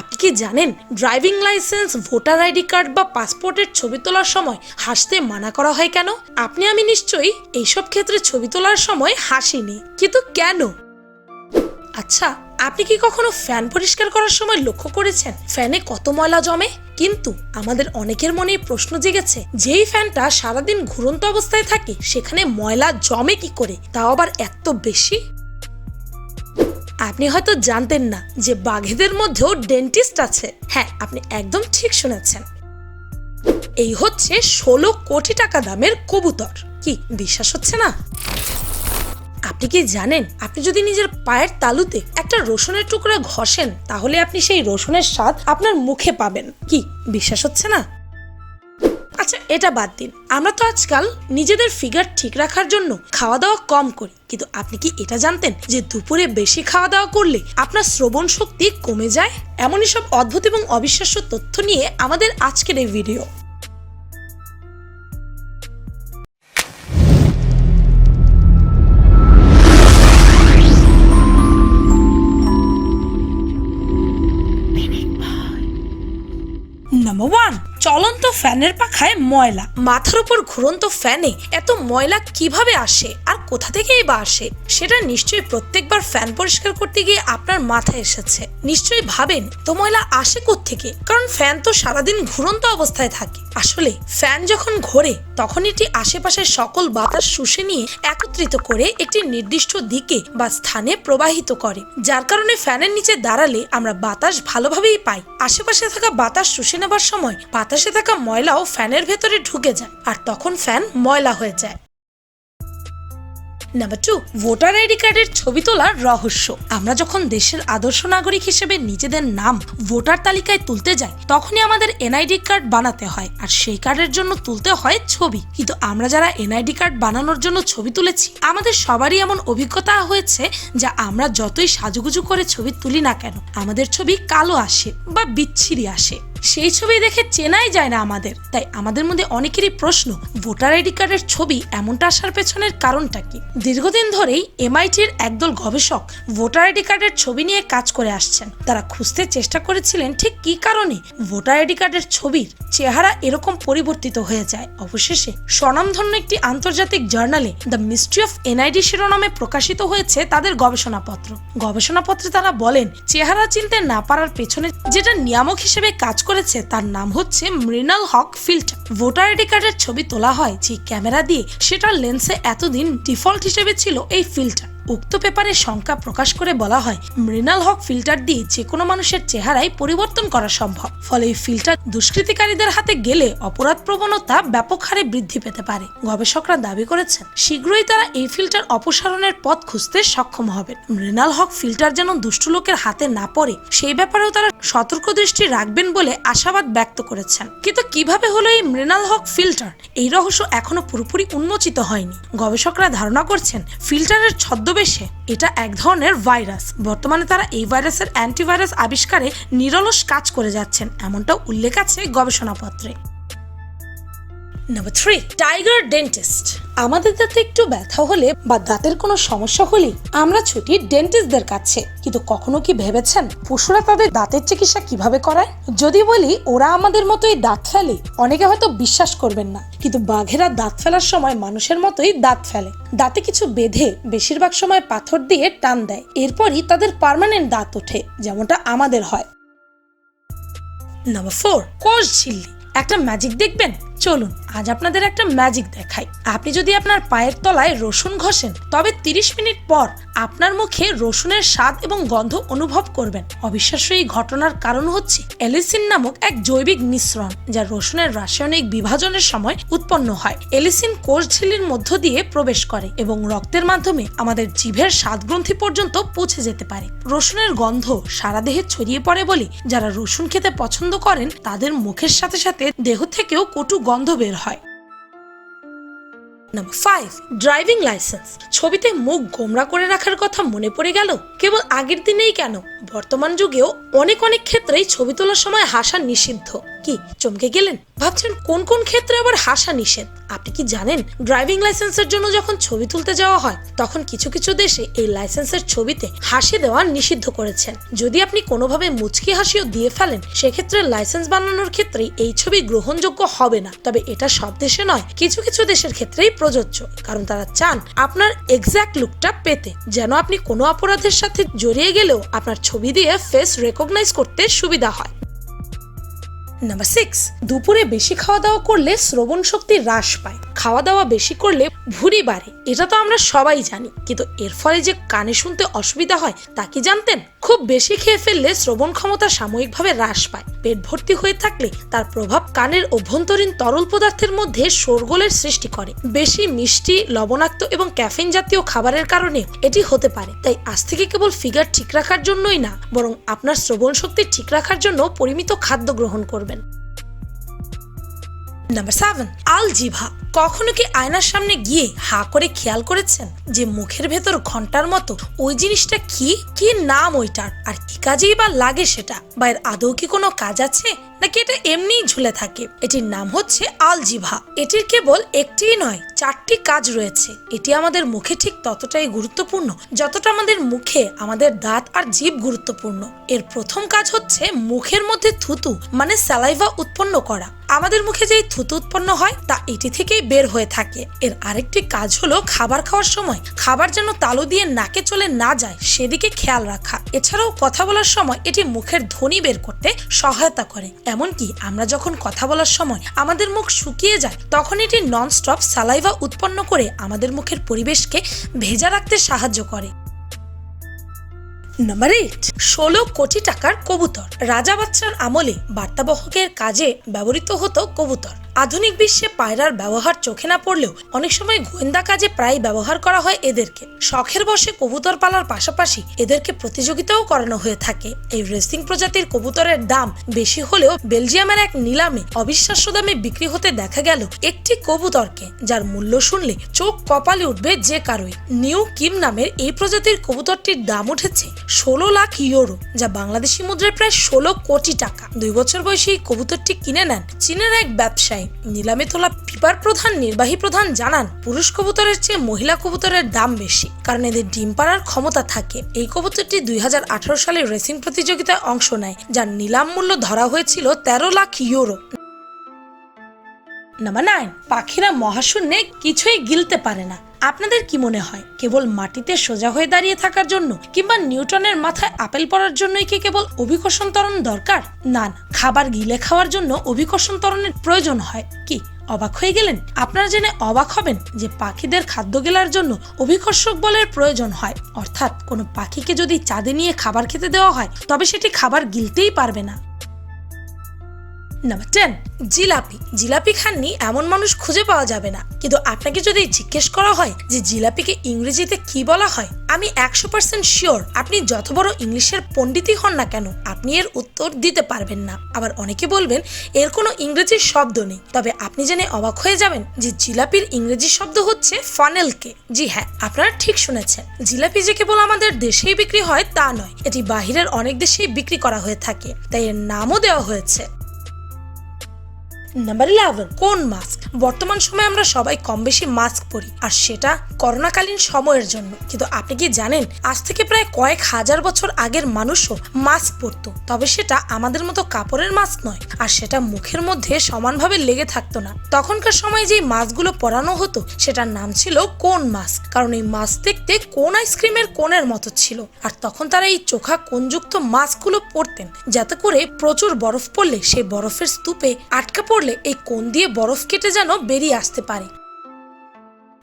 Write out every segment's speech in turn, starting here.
আপনি কি জানেন driving licence voter ID card বা পাসপোর্টের ছবি তোলার সময় হাসতে মানা করা হয় কেন? আপনি, আমি নিশ্চয়ই এইসব ক্ষেত্রে ছবি তোলার সময় হাসিনি, কিন্তু কেন? আচ্ছা আপনি কি কখনো ফ্যান পরিষ্কার করার সময় লক্ষ্য করেছেন ফ্যানে কত ময়লা জমে? কিন্তু আমাদের অনেকের মনে প্রশ্ন জেগেছে, যেই ফ্যানটা সারাদিন ঘুরন্ত অবস্থায় থাকে, সেখানে ময়লা জমে কি করে? তাও আবার এত বেশি? আপনি হয়তো জানতেন না যে বাঘেদের মধ্যেও ডেন্টিস্ট আছে। হ্যাঁ আপনি একদম ঠিক শুনেছেন। এই হচ্ছে ষোলো কোটি টাকা দামের কবুতর। কি, বিশ্বাস হচ্ছে না? আপনি কি জানেন, আপনি যদি নিজের পায়ের তালুতে একটা রসুনের টুকরা ঘষেন, তাহলে আপনি সেই রসুনের স্বাদ আপনার মুখে পাবেন। কি, বিশ্বাস হচ্ছে না? আচ্ছা এটা বাদ দিন। আমরা তো আজকাল নিজেদের ফিগার ঠিক রাখার জন্য খাওয়া দাওয়া কম করি। কিন্তু আপনি কি এটা জানতেন যে দুপুরে বেশি খাওয়া দাওয়া করলে আপনার শ্রবণ শক্তি কমে যায়? এমনই সব অদ্ভুত এবং অবিশ্বাস্য তথ্য নিয়ে আমাদের আজকের এই ভিডিও নাম্বার ওয়ান চলন্ত ফ্যানের পাখায় ময়লা। মাথার উপর ঘুরন্ত ফ্যানে এত ময়লা কীভাবে আসে? আর কোথা থেকেই বা আসে? সেটা নিশ্চয়ই প্রত্যেকবার ফ্যান পরিষ্কার করতে গিয়ে আপনার মাথায় এসেছে। নিশ্চয়ই ভাবেন, তো ময়লা আসে থেকে কারণ ফ্যান তো সারাদিন ঘুরন্ত অবস্থায় থাকে। আসলে ফ্যান যখন ঘোরে, তখন এটি আশেপাশের সকল বাতাস শুষে নিয়ে একত্রিত করে একটি নির্দিষ্ট দিকে বা স্থানে প্রবাহিত করে। যার কারণে ফ্যানের নিচে দাঁড়ালে আমরা বাতাস ভালোভাবেই পাই। আশেপাশে থাকা বাতাস শুষে নেবার সময় বাতাসে থাকা ময়লাও ফ্যানের ভেতরে ঢুকে যায় আর তখন ফ্যান ময়লা হয়ে যায়। নাম্বার টু ভোটার আইডি কার্ডের ছবি তোলার রহস্য। আমরা যখন দেশের আদর্শ নাগরিক হিসেবে নিজেদের নাম ভোটার তালিকায় তুলতে যাই, তখনই আমাদের এনআইডি কার্ড বানাতে হয়, আর সেই কার্ডের জন্য তুলতে হয় ছবি। কিন্তু আমরা যারা এনআইডি কার্ড বানানোর জন্য ছবি তুলেছি, আমাদের সবারই এমন অভিজ্ঞতা হয়েছে যা আমরা যতই সাজুগুজু করে ছবি তুলি না কেন, আমাদের ছবি কালো আসে বা বিচ্ছিরি আসে। সেই ছবি দেখে চেনাই যায় না আমাদের, তাই আমাদের মধ্যে অনেকেরই প্রশ্ন ভোটার আইডি কার্ডের ছবি এমনটা আসার পেছনের কারণটা কি? দীর্ঘদিন ধরেই এমআইটির একদল গবেষক ভোটার আইডি কার্ডের ছবি নিয়ে কাজ করে আসছেন। তারা খুঁজতে চেষ্টা করেছিলেন ঠিক কি কারণে ভোটার আইডি কার্ডের ছবির চেহারা এরকম পরিবর্তিত হয়ে যায়। অবশেষে স্বনামধন্য একটি আন্তর্জাতিক জার্নালে দ্য মিস্ট্রি অফ এনআইডি শিরোনামে প্রকাশিত হয়েছে তাদের গবেষণাপত্র। গবেষণাপত্রে তারা বলেন, চেহারা চিনতে না পারার পেছনে যেটা নিয়ামক হিসেবে কাজ করেছে তার নাম হচ্ছে Mrinal Haque filter. Voter ID কার্ডের ছবি তোলা হয় যে ক্যামেরা দিয়ে, সেটার লেন্সে এতদিন ডিফল্ট হিসেবে ছিল এই ফিল্টার। উক্ত পেপারে শঙ্কা প্রকাশ করে বলা হয়, মৃণাল হক ফিল্টার দিয়ে যে কোনো মানুষের চেহারায় পরিবর্তন করা সম্ভব। ফলে এই ফিল্টার দুষ্কৃতিকারীদের হাতে গেলে অপরাধ প্রবণতা ব্যাপক হারে বৃদ্ধি পেতে পারে। গবেষকরা দাবি করেছেন, শীঘ্রই তারা এই ফিল্টার অপসারণের পথ খুঁজতে সক্ষম হবেন। মৃণাল হক ফিল্টার যেন দুষ্টু লোকের হাতে না পড়ে, সেই ব্যাপারেও তারা সতর্ক দৃষ্টি রাখবেন বলে আশাবাদ ব্যক্ত করেছেন। কিন্তু কীভাবে হলো এই মৃণাল হক ফিল্টার? এই রহস্য এখনও পুরোপুরি উন্মোচিত হয়নি। গবেষকরা ধারণা করছেন, ফিল্টারের ছদ্মবেশে এটা এক ধরনের ভাইরাস। বর্তমানে তারা এই ভাইরাসের অ্যান্টিভাইরাস আবিষ্কারে নিরলস কাজ করে যাচ্ছেন এমনটাও উল্লেখ আছে গবেষণাপত্রে। নাম্বার থ্রি টাইগার ডেন্টিস্ট আমাদের দাঁতে একটু ব্যথা হলে বা দাঁতের কোনো সমস্যা হলে আমরা ছুটি ডেন্টিস্টদের কাছে। কিন্তু কখনো কি ভেবেছেন পশুরা তাদের দাঁতের চিকিৎসা কীভাবে করায়? যদি বলি, ওরা আমাদের মতোই দাঁত ফেলে। অনেকে হয়তো বিশ্বাস করবেন না। কিন্তু বাঘেরা দাঁত ফেলার সময় মানুষের মতোই দাঁত ফেলে। দাঁতে কিছু বেঁধে বেশিরভাগ সময় পাথর দিয়ে টান দেয়। এরপরই তাদের পার্মানেন্ট দাঁত ওঠে, যেমনটা আমাদের হয়। নাম্বার ফোর, কোষ ঝিল্লি। একটা ম্যাজিক দেখবেন? চলুন, আজ আপনাদের একটা ম্যাজিক দেখাই। আপনি যদি আপনার পায়ের তলায় রসুন ঘষেন, তবে 30 মিনিট পর আপনার মুখে রসুনের স্বাদ এবং গন্ধ অনুভব করবেন। অবিশ্বাস্য এই ঘটনার কারণ হচ্ছে এলিসিন নামক এক জৈবিক মিশ্রণ, যা রসুনের রাসায়নিক বিভাজনের সময় উৎপন্ন হয়। এলিসিন কোষ ঝিল্লির মধ্য দিয়ে প্রবেশ করে এবং রক্তের মাধ্যমে আমাদের জিভের স্বাদগ্রন্থি পর্যন্ত পৌঁছে যেতে পারে। রসুনের গন্ধ সারা দেহে ছড়িয়ে পড়ে বলে যারা রসুন খেতে পছন্দ করেন, তাদের মুখের সাথে সাথে দেহ থেকেও কটু গন্ধ বের হয়। নাম্বার ফাইভ ড্রাইভিং লাইসেন্স ছবিতে মুখ গোমরা করে রাখার কথা মনে পড়ে গেল? কেবল আগের দিনেই কেন? বর্তমান যুগেও অনেক অনেক ক্ষেত্রেই ছবি তোলার সময় হাসা নিষিদ্ধ। কি, চমকে গেলেন? ভাবছেন কোন কোন ক্ষেত্রে আবার হাসা নিষেধ? আপনি কি জানেন, ড্রাইভিং লাইসেন্সের জন্য যখন ছবি তুলতে যাওয়া হয়, তখন কিছু কিছু দেশে এই লাইসেন্সের ছবিতে হাসি দেওয়া নিষিদ্ধ করেছেন। যদি আপনি কোনোভাবে মুচকি হাসিও দিয়ে ফেলেন, সেক্ষেত্রে লাইসেন্স বানানোর ক্ষেত্রেই এই ছবি গ্রহণযোগ্য হবে না। তবে এটা সব দেশে নয়, কিছু কিছু দেশের ক্ষেত্রেই প্রযোজ্য, কারণ তারা চান আপনার এক্স্যাক্ট লুকটা পেতে। যেন আপনি কোনো অপরাধের সাথে জড়িয়ে গেলেও আপনার ছবি দিয়ে ফেস রেকগনাইজ করতে সুবিধা হয়। নাম্বার সিক্স দুপুরে বেশি খাওয়া দাওয়া করলে শ্রবণ শক্তি হ্রাস পায়। খাওয়া দাওয়া বেশি করলে ভুঁড়ি বাড়ে। এটা তো আমরা সবাই জানি। কিন্তু এর ফলে যে কানে শুনতে অসুবিধা হয়, তা কি জানতেন? খুব বেশি খেয়ে ফেললে শ্রবণ ক্ষমতা সাময়িকভাবে হ্রাস পায়। পেট ভর্তি হয়ে থাকলে তার প্রভাব কানের অভ্যন্তরীণ তরল পদার্থের মধ্যে শোরগোলের সৃষ্টি করে। বেশি মিষ্টি, লবণাক্ত এবং ক্যাফিন জাতীয় খাবারের কারণে এটি হতে পারে। তাই আজ থেকে কেবল ফিগার ঠিক রাখার জন্যই না, বরং আপনার শ্রবণ শক্তি ঠিক রাখার জন্য পরিমিত খাদ্য গ্রহণ করবেন। নাম্বার সেভেন আল জিভা কখনো কি আয়নার সামনে গিয়ে হা করে খেয়াল করেছেন যে মুখের ভেতর ঘণ্টার মতো ওই জিনিসটা কি? কি নাম ওইটার? আর কি কাজেই বা লাগে সেটা? বা এর আদৌ কি কোনো কাজ আছে? নাকি এটা এমনিই ঝুলে থাকে? এটির নাম হচ্ছে আলজিভা। এটির কেবল একটিই নয়, চারটি কাজ রয়েছে। এটি আমাদের মুখে ঠিক ততটাই গুরুত্বপূর্ণ যতটা আমাদের মুখে, আমাদের দাঁত আর জীব গুরুত্বপূর্ণ। এর প্রথম কাজ হচ্ছে মুখের মধ্যে থুতু মানে স্যালাইভা উৎপন্ন করা। আমাদের মুখে যেই থুতু উৎপন্ন হয়, তা এটি থেকেই বের হয়ে থাকে। এর আরেকটি কাজ হলো খাবার খাওয়ার সময়। খাবার যেন তালু দিয়ে নাকে চলে না যায়, সেদিকে খেয়াল রাখা। এছাড়াও কথা বলার সময় এটি মুখের ধ্বনি বের করতে সহায়তা করে। এমনকি আমরা যখন কথা বলার সময় আমাদের মুখ শুকিয়ে যায়, তখন এটি ননস্টপ সালাইভা উৎপন্ন করে আমাদের মুখের পরিবেশকে ভেজা রাখতে সাহায্য করে। নাম্বার এইট ষোলো কোটি টাকার কবুতর। রাজা বাচ্চার আমলে বার্তাবহকের কাজে ব্যবহৃত হতো কবুতর। আধুনিক বিশ্বে পায়রার ব্যবহার চোখে না পড়লেও অনেক সময় গোয়েন্দা কাজে প্রায় ব্যবহার করা হয় এদেরকে। শখের বসে কবুতর পালার পাশাপাশি এদেরকে প্রতিযোগিতাও করানো হয়ে থাকে। এই রেসিং প্রজাতির কবুতরের দাম বেশি হলেও বেলজিয়ামের এক নিলামে অবিশ্বাস্য দামে বিক্রি হতে দেখা গেল একটি কবুতরকে, যার মূল্য শুনলে চোখ কপালে উঠবে যে কারোই। নিউ কিম নামের এই প্রজাতির কবুতরটির দাম উঠেছে ষোলো লাখ ইউরো, যা বাংলাদেশি মুদ্রায় প্রায় ষোলো কোটি টাকা। দুই বছর বয়সী এই কবুতরটি কিনে নেন চীনের এক ব্যবসায়ী। নিলামে তোলা পিপার প্রধান, নির্বাহী প্রধান জানান, পুরুষ কবুতরের চেয়ে মহিলা কবুতরের দাম বেশি, কারণ এদের ডিম পাড়ার ক্ষমতা থাকে। এই কবুতরটি দুই হাজার আঠারো সালে রেসিং প্রতিযোগিতায় অংশ নেয়, যার নিলাম মূল্য ধরা হয়েছিল তেরো লাখ ইউরো। নাম্বার নাইন পাখিরা মহাশূন্যে কিছুই গিলতে পারে না। আপনাদের কি মনে হয়, কেবল মাটিতে সোজা হয়ে দাঁড়িয়ে থাকার জন্য কিংবা নিউটনের মাথায় আপেল পড়ার জন্যই কি কেবল অভিকর্ষণ ত্বরণ দরকার? না না, খাবার গিলে খাওয়ার জন্য অভিকর্ষণ ত্বরণের প্রয়োজন হয়। কি, অবাক হয়ে গেলেন? আপনারা জেনে অবাক হবেন যে পাখিদের খাদ্য গেলার জন্য অভিকর্ষক বলের প্রয়োজন হয়। অর্থাৎ কোনো পাখিকে যদি চাঁদে নিয়ে খাবার খেতে দেওয়া হয়, তবে সেটি খাবার গিলতেই পারবে না। Number ten jalebi. জিলাপি খাননি এমন মানুষ খুঁজে পাওয়া যাবে না। কিন্তু আপনাকে যদি জিজ্ঞেস করা হয় যে জিলাপিকে ইংরেজিতে কি বলা হয়, আমি একশো পার্সেন্ট শিওর আপনি যত বড় ইংলিশের পণ্ডিতই হন না কেন, আপনি এর উত্তর দিতে পারবেন না। আবার অনেকে বলবেন, এর কোনো ইংরেজি শব্দ নেই। তবে আপনি জেনে অবাক হয়ে যাবেন যে জিলাপির ইংরেজি শব্দ হচ্ছে ফানেলকে জি হ্যাঁ আপনারা ঠিক শুনেছেন। জিলাপি যে কেবল আমাদের দেশেই বিক্রি হয় তা নয়, এটি বাহিরের অনেক দেশেই বিক্রি করা হয়ে থাকে। তাই এর নামও দেওয়া হয়েছে। নাম্বার ইলেভেন কোন মাস্ক বর্তমান সময়ে আমরা সবাই কম বেশি মাস্ক পরি, আর সেটা করোনাকালীন সময়ের জন্য। কিন্তু আপনি কি জানেন, আজ থেকে প্রায় কয়েক হাজার বছর আগের মানুষও মাস্ক পরতো, তবে সেটা আমাদের মতো কাপড়ের মাস্ক নয়, আর সেটা মুখের মধ্যে সমানভাবে লেগে থাকতো না। তখনকার সময় যেই মাস্কগুলো পরানো হতো, সেটার নাম ছিল কোন মাস্ক কারণ এই মাস্ক দেখতে কোন আইসক্রিমের কোনের মতো ছিল। আর তখন তারা এই চোখা কোনযুক্ত মাস্কগুলো পরতেন, যাতে করে প্রচুর বরফ পড়লে সেই বরফের স্তূপে আটকা পড়লে এই কোন দিয়ে বরফ কেটে যেন বেরিয়ে আসতে পারে।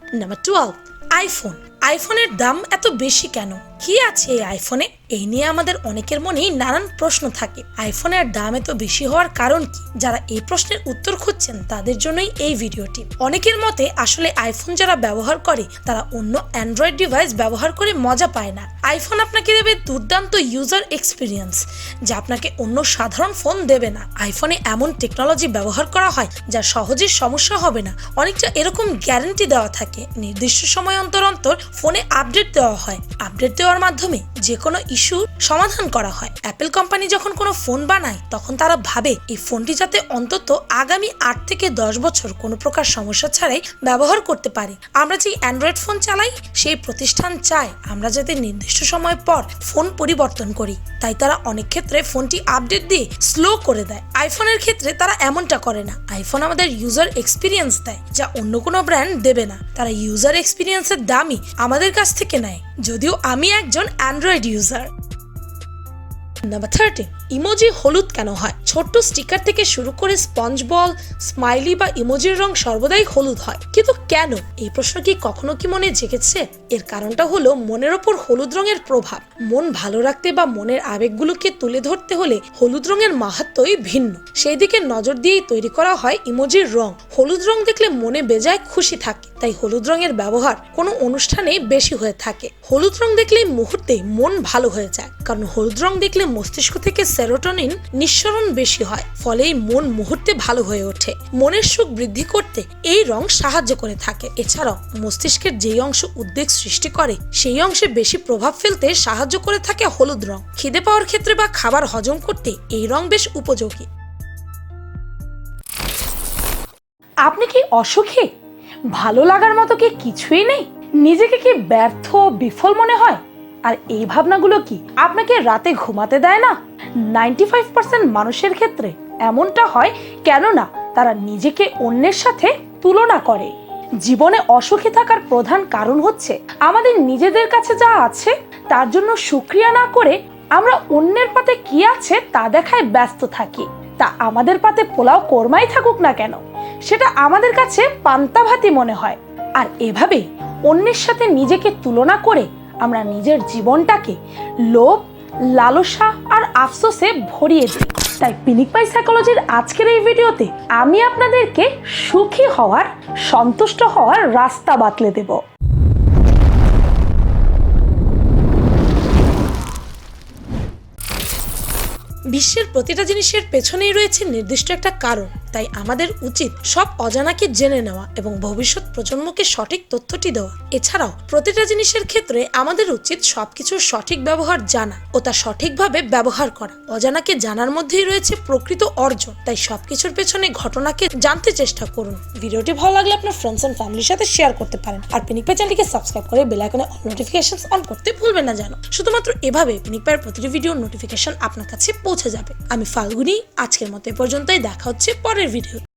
নাম্বার টুয়েলভ আইফোন আইফোনের দাম এত বেশি কেন? কি আছে এই আইফোনে এই নিয়ে আমাদের অনেকের মনেই নানান প্রশ্ন থাকে। আইফোনের দাম এত বেশি হওয়ার কারণ কি? যারা এই প্রশ্নের উত্তর খুঁজছেন, তাদের জন্যই এই ভিডিওটি। অনেকের মতে, আসলে আইফোন যারা ব্যবহার করে, তারা অন্য অ্যান্ড্রয়েড ডিভাইস ব্যবহার করে মজা পায় না। আইফোন আপনাকে দেবে দুর্দান্ত ইউজার এক্সপিরিয়েন্স যা আপনাকে অন্য সাধারণ ফোন দেবে না। আইফোনে এমন টেকনোলজি ব্যবহার করা হয়, যা সহজে সমস্যা হবে না। অনেকটা এরকম গ্যারান্টি দেওয়া থাকে। নির্দিষ্ট সময় অন্তর অন্তর ফোনে আপডেট দেওয়া হয়। আপডেট দেওয়ার মাধ্যমে যে কোনো ইস্যু সমাধান করা হয়। অ্যাপেল কোম্পানি যখন কোনো ফোন বানায়, তখন তারা ভাবে এই ফোনটি যাতে অন্তত আগামী আট থেকে দশ বছর কোনো প্রকার সমস্যা ছাড়াই ব্যবহার করতে পারে। আমরা যে অ্যান্ড্রয়েড ফোন চালাই, সেই প্রতিষ্ঠান চায় আমরা যাতে নির্দিষ্ট সময় পর ফোন পরিবর্তন করি। তাই তারা অনেক ক্ষেত্রে ফোনটি আপডেট দিয়ে স্লো করে দেয়। আইফোনের ক্ষেত্রে তারা এমনটা করে না। আইফোন আমাদের ইউজার এক্সপিরিয়েন্স দেয়, যা অন্য কোনো ব্র্যান্ড দেবে না। তারা ইউজার এক্সপিরিয়েন্সের দামই আমাদের কাছ থেকে নেয়। যদিও আমি একজন Android user. Number thirteen emoji হলুদ কেন হয়? ছোট্ট স্টিকার থেকে শুরু করে স্পঞ্জ বল স্মাইলি বা ইমোজির রং সর্বদাই হলুদ হয়। কিন্তু কেন? এই প্রশ্ন কি কখনো কি মনে জেগেছে? এর কারণটা হলো মনের ওপর হলুদ রঙের প্রভাব। মন ভালো রাখতে বা মনের আবেগগুলোকে তুলে ধরতে হলে হলুদ রঙের মাহাত্মই ভিন্ন। সেই দিকে নজর দিয়েই তৈরি করা হয় ইমোজির রং। হলুদ রং দেখলে মনে বেজায় খুশি থাকে, তাই হলুদ রঙের ব্যবহার কোনো অনুষ্ঠানে বেশি হয়ে থাকে। হলুদ রং দেখলেই মুহূর্তে মন ভালো হয়ে যায়, কারণ হলুদ রং দেখলে মস্তিষ্ক থেকে সেরোটোনিন নিঃসরণ বেশি হয়, ফলেই মন মুহূর্তে ভালো হয়ে ওঠে। মনের সুখ বৃদ্ধি করতে এই রং সাহায্য করে থাকে। এছাড়াও মস্তিষ্কের যেই অংশ উদ্বেগ সৃষ্টি করে, সেই অংশে বেশি প্রভাব ফেলতে সাহায্য করে থাকে হলুদ রং। খিদে পাওয়ার ক্ষেত্রে বা খাবার হজম করতে এই রং বেশ উপযোগী। আপনি কি অসুখী? ভালো লাগার মতো কি কিছুই নেই? নিজেকে কি ব্যর্থ বিফল মনে হয়? আর এই ভাবনাগুলো কি আপনাকে রাতে ঘুমাতে দেয় না? নাইনটি ফাইভ পার্সেন্ট মানুষের ক্ষেত্রে এমনটা হয় কেননা তারা নিজেকে অন্যের সাথে তুলনা করে। জীবনে অসুখী থাকার প্রধান কারণ হচ্ছে আমাদের নিজেদের কাছে যা আছে তার জন্য সুক্রিয়া না করে আমরা অন্যের পাতে কি আছে তা দেখায় ব্যস্ত থাকি। তা আমাদের পাতে পোলাও কোরমাই থাকুক না কেন, সেটা আমাদের কাছে পান্তা ভাতি মনে হয়। আর এভাবে অন্যের সাথে নিজেকে তুলনা করে আমরা নিজের জীবনটাকে লোভ, লালসা আর আফসোসে ভরিয়ে দিই। তাই পিনিক পাই সাইকোলজির আজকের এই ভিডিওতে আমি আপনাদেরকে সুখী হওয়ার, সন্তুষ্ট হওয়ার রাস্তা বাতলে দেব। বিশ্বের প্রতিটা জিনিসের পেছনেই রয়েছে নির্দিষ্ট একটা কারণ। তাই আমাদের উচিত সব অজানাকে জেনে নেওয়া এবং ভবিষ্যৎ প্রজন্মকে সঠিক তথ্যটি দেওয়া। এছাড়াও, প্রতিটা জিনিসের ক্ষেত্রে আমাদের উচিত সবকিছুর সঠিক ব্যবহার জানা ও তা সঠিকভাবে ব্যবহার করা। অজানাকে জানার মধ্যেই রয়েছে প্রকৃত অর্জন, তাই সবকিছুর পেছনে ঘটনাকে জানতে চেষ্টা করুন। ভিডিওটি ভালো লাগলে আপনার ফ্রেন্ডস এন্ড ফ্যামিলির সাথে শেয়ার করতে পারেন। আর পিনিক পাই চ্যানেলটিকে সাবস্ক্রাইব করে বেল আইকনে অল নোটিফিকেশন অন করতে ভুলবেন না জানো শুধুমাত্র এভাবে পিনিক পাইয়ের প্রতিটি ভিডিওর নোটিফিকেশন আপনার কাছে পৌঁছে যাবে। আমি ফাল্গুনি, আজকের মতো এ পর্যন্তই। দেখা হচ্ছে পরের ভিডিও